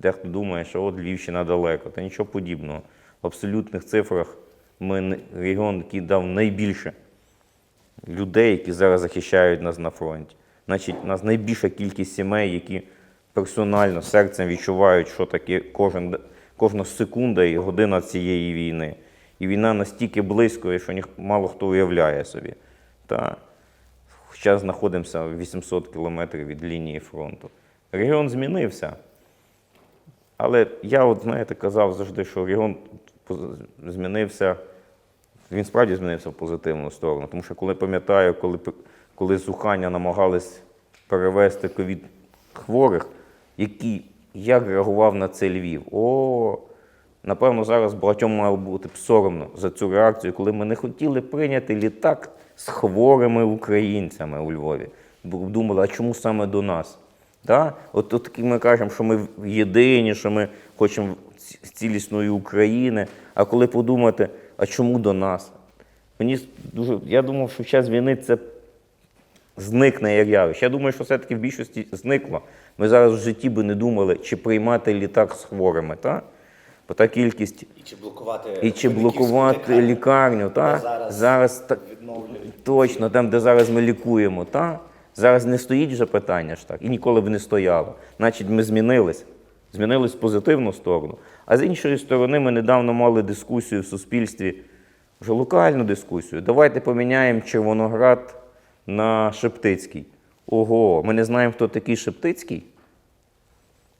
Дехто думає, що от Львівщина далеко, та нічого подібного. В абсолютних цифрах ми регіон, який дав найбільше людей, які зараз захищають нас на фронті. Значить, у нас найбільша кількість сімей, які персонально серцем відчувають, що таке кожен, кожна секунда і година цієї війни. І війна настільки близько, що ніх, мало хто уявляє собі. Та, Хоча знаходимося 800 кілометрів від лінії фронту. Регіон змінився. Але я, от, знаєте, казав завжди, що регіон змінився він справді змінився в позитивну сторону. Тому що коли пам'ятаю, коли, коли з Уханя намагались перевезти ковід хворих, які, як реагував на це Львів. О, напевно, зараз багатьом має бути соромно за цю реакцію, коли ми не хотіли прийняти літак з хворими українцями у Львові. Думали, а чому саме до нас? Да? От, от ми кажемо, що ми єдині, що ми хочемо цілісної України. А коли подумати, а чому до нас? Мені дуже, я думав, що в час війни це зникне як явище. Я думаю, що все-таки в більшості зникло. Ми зараз в житті би не думали, чи приймати літак з хворими. Та? Бо та кількість І чи блокувати і чи блокувати лікарню, та? зараз зараз та, точно там, де зараз ми лікуємо, та? Зараз не стоїть вже питання ж так, і ніколи б не стояло. Значить, ми змінились, змінились в позитивну сторону. А з іншої сторони, ми недавно мали дискусію в суспільстві, вже локальну дискусію. Давайте поміняємо Червоноград на Шептицький. Ого, ми не знаємо, хто такий Шептицький?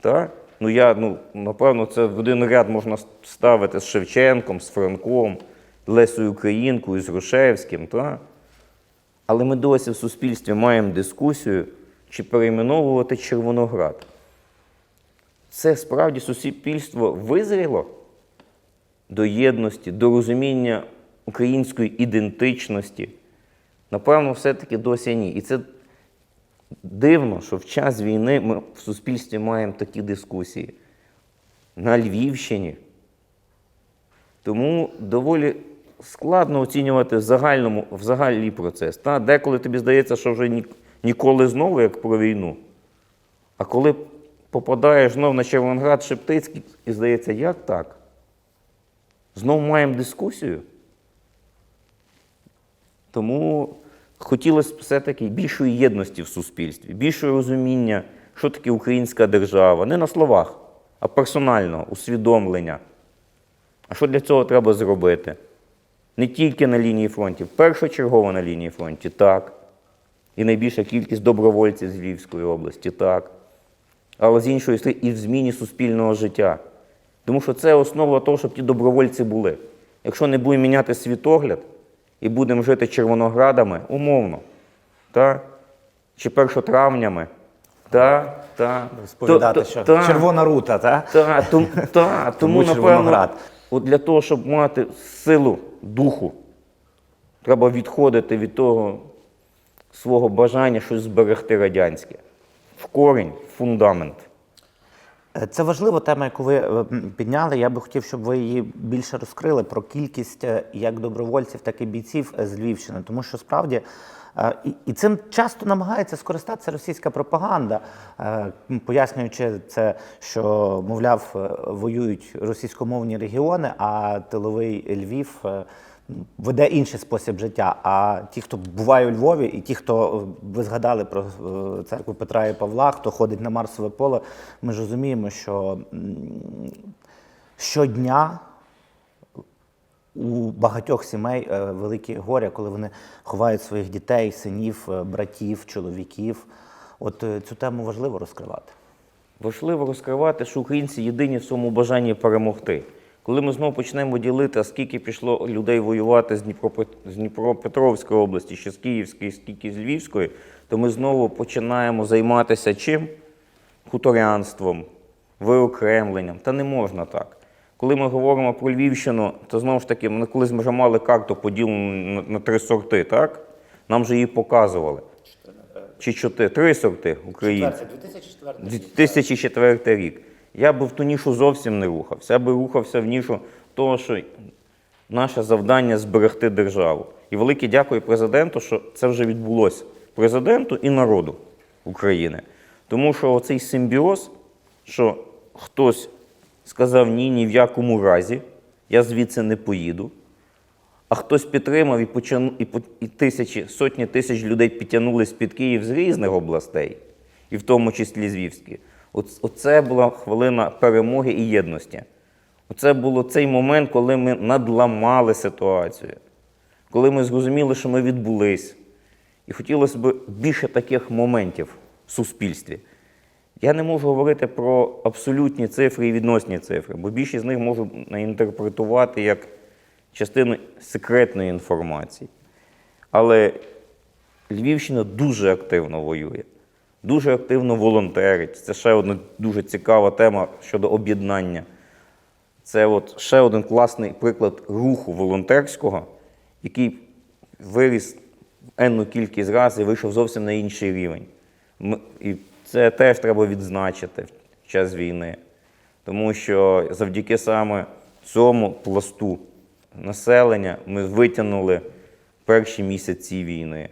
Так? Ну, я, ну, напевно, це в один ряд можна ставити з Шевченком, з Франком, Лесою Українкою, з Грушевським. Так? Але ми досі в суспільстві маємо дискусію, чи перейменовувати Червоноград. Це справді суспільство визріло до єдності, до розуміння української ідентичності. Напевно, все-таки досі ні. І це дивно, що в час війни ми в суспільстві маємо такі дискусії. На Львівщині. Тому доволі складно оцінювати в загальному, в загальний процес. Та? Деколи тобі здається, що вже ні, ніколи знову, як про війну. А коли попадаєш знов на Червонград Шептицький, і здається, як так? Знов маємо дискусію. Тому хотілося б все-таки більшої єдності в суспільстві, більшого розуміння, що таке українська держава. Не на словах, а персонально, усвідомлення. А що для цього треба зробити? Не тільки на лінії фронту, першочергово на лінії фронту, так. І найбільша кількість добровольців з Львівської області, так. Але з іншої сторони, і в зміні суспільного життя. Тому що це основа того, щоб ті добровольці були. Якщо не будемо міняти світогляд і будемо жити червоноградами, умовно, та? чи першотравнями, та, та, Розповідати, то- що та, червона рута, так? та, тому, та, тому, напевно, Червоноград. От для того, щоб мати силу духу, треба відходити від того свого бажання щось зберегти радянське. В корінь, в фундамент. Е, Це важлива тема, яку ви е, підняли. Я би хотів, щоб ви її більше розкрили про кількість е, як добровольців, так і бійців з Львівщини. Тому що справді і, цим часто намагається скористатися російська пропаганда, пояснюючи це, що, мовляв, воюють російськомовні регіони, а тиловий Львів. Веде інший спосіб життя. А ті, хто буває у Львові, і ті, хто е, ви згадали про е, церкву Петра і Павла, хто ходить на Марсове поле, ми ж розуміємо, що щодня у багатьох сімей е, великі горя, коли вони ховають своїх дітей, синів, братів, чоловіків. От цю тему важливо розкривати. Важливо розкривати, що українці єдині в своєму бажанні перемогти. Коли ми знову почнемо ділити, а скільки пішло людей воювати з, Дніпропет... з Дніпропетровської області, ще з Київської, скільки з Львівської, то ми знову починаємо займатися чим? Хуторянством, виокремленням. Та не можна так. Коли ми говоримо про Львівщину, то знову ж таки, ми колись вже мали карту поділену на, три сорти, так? Нам же її показували. Чи чотири? Три сорти українців. 2004 2004 рік. Я би в ту нішу зовсім не рухався. Я би рухався в нішу того, що наше завдання зберегти державу. І велике дякую президенту, що це вже відбулося. Президенту і народу України. Тому що цей симбіоз, що хтось сказав ні, ні в якому разі, я звідси не поїду. А хтось підтримав і, почан... і, і тисячі, сотні тисяч людей підтягнулись під Київ з різних областей, і в тому числі з Львівської. Оц- Оце була хвилина перемоги і єдності. Оце було цей момент, коли ми надламали ситуацію, коли ми зрозуміли, що ми відбулись. І хотілося б більше таких моментів в суспільстві. Я не можу говорити про абсолютні цифри і відносні цифри, бо більшість з них можу інтерпретувати як частину секретної інформації. Але Львівщина дуже активно воює, дуже активно волонтерить. Це ще одна дуже цікава тема щодо об'єднання. Це от ще один класний приклад руху волонтерського, який виріс енну кількість разів і вийшов зовсім на інший рівень. І це теж треба відзначити в час війни. Тому що завдяки саме цьому пласту населення ми витягнули перші місяці війни.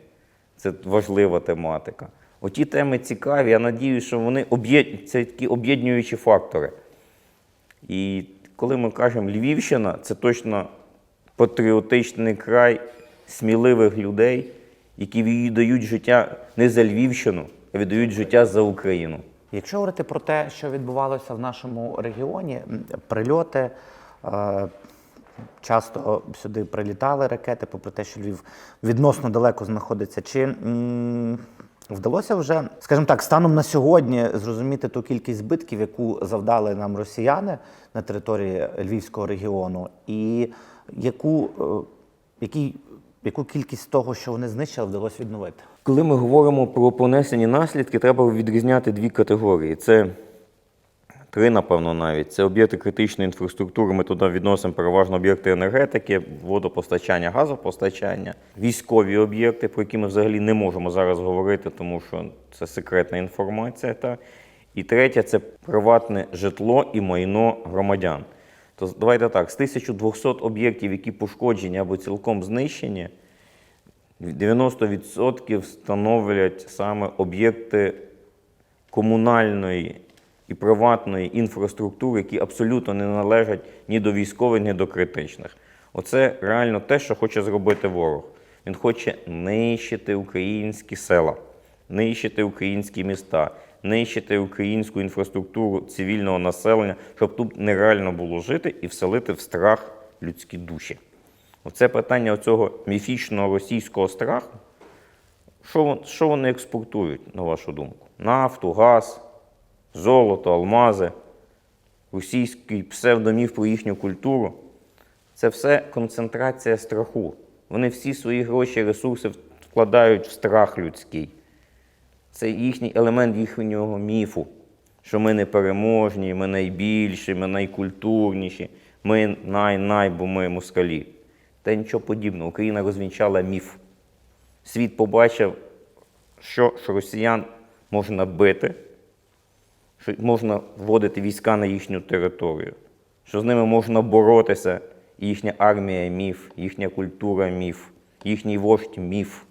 Це важлива тематика. Оті теми цікаві, я надіюся, що вони це такі об'єднуючі фактори. І коли ми кажемо Львівщина, це точно патріотичний край сміливих людей, які віддають життя не за Львівщину, а віддають життя за Україну. Якщо говорити про те, що відбувалося в нашому регіоні, прильоти. е, Часто сюди прилітали ракети, попри те, що Львів відносно далеко знаходиться. Чи вдалося вже, скажімо так, станом на сьогодні зрозуміти ту кількість збитків, яку завдали нам росіяни на території Львівського регіону, і яку, е, який, яку кількість того, що вони знищили, вдалося відновити? Коли ми говоримо про понесені наслідки, треба відрізняти дві категорії. Це три, напевно, навіть. Це об'єкти критичної інфраструктури. Ми туди відносимо переважно об'єкти енергетики, водопостачання, газопостачання, військові об'єкти, про які ми взагалі не можемо зараз говорити, тому що це секретна інформація. Та. І третє це приватне житло і майно громадян. То давайте так, з 1200 об'єктів, які пошкоджені або цілком знищені, 90% становлять саме об'єкти комунальної і приватної інфраструктури, які абсолютно не належать ні до військових, ні до критичних. Оце реально те, що хоче зробити ворог. Він хоче нищити українські села, нищити українські міста, нищити українську інфраструктуру цивільного населення, щоб тут нереально було жити і вселити в страх людські душі. Оце питання цього міфічного російського страху. Що, що вони експортують, на вашу думку? Нафту, газ, золото, алмази, російський псевдоміф про їхню культуру. Це все концентрація страху. Вони всі свої гроші, ресурси вкладають в страх людський. Це їхній елемент їхнього міфу, що ми непереможні, ми найбільші, ми найкультурніші, ми най-най, бо ми москалі. Та нічого подібного. Україна розвінчала міф. Світ побачив, що, що росіян можна бити, можна вводити війська на їхню територію, що з ними можна боротися, їхня армія міф, їхня культура міф, їхній вождь міф,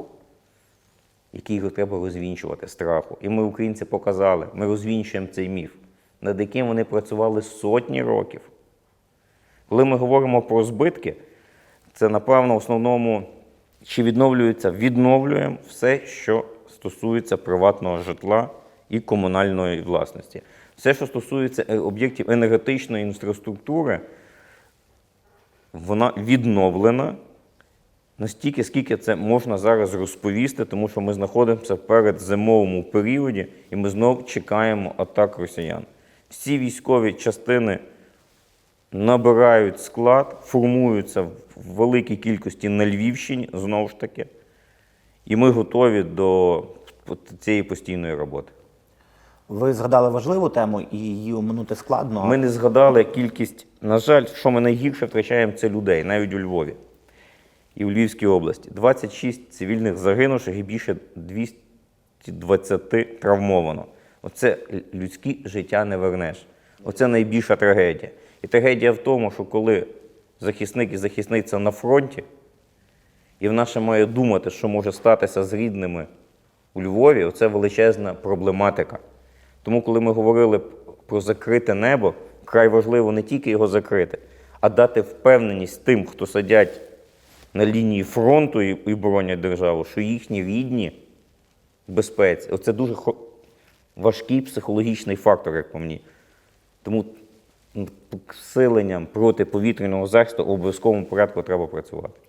який треба розвінчувати страху. І ми, українці, показали, ми розвінчуємо цей міф, над яким вони працювали сотні років. Коли ми говоримо про збитки, це, напевно, в основному чи відновлюється, відновлюємо все, що стосується приватного житла і комунальної власності. Все, що стосується е, об'єктів енергетичної інфраструктури, вона відновлена настільки, скільки це можна зараз розповісти, тому що ми знаходимося перед зимовому періоді і ми знов чекаємо атак росіян. Всі військові частини набирають склад, формуються в великій кількості на Львівщині, знову ж таки, і ми готові до цієї постійної роботи. Ви згадали важливу тему і її оминути складно. Ми не згадали кількість, на жаль, що ми найгірше втрачаємо, це людей, навіть у Львові і у Львівській області. 26 цивільних загинувших і більше 220 травмовано. Оце людські життя не вернеш. Оце найбільша трагедія. І трагедія в тому, що коли захисник і захисниця на фронті, і вона ще має думати, що може статися з рідними у Львові, оце величезна проблематика. Тому, коли ми говорили про закрите небо, край важливо не тільки його закрити, а дати впевненість тим, хто сидять на лінії фронту і, боронять державу, що їхні рідні в безпеці. Оце дуже важкий психологічний фактор, як по мені. Тому над посиленням протиповітряного захисту обов'язковому порядку треба працювати.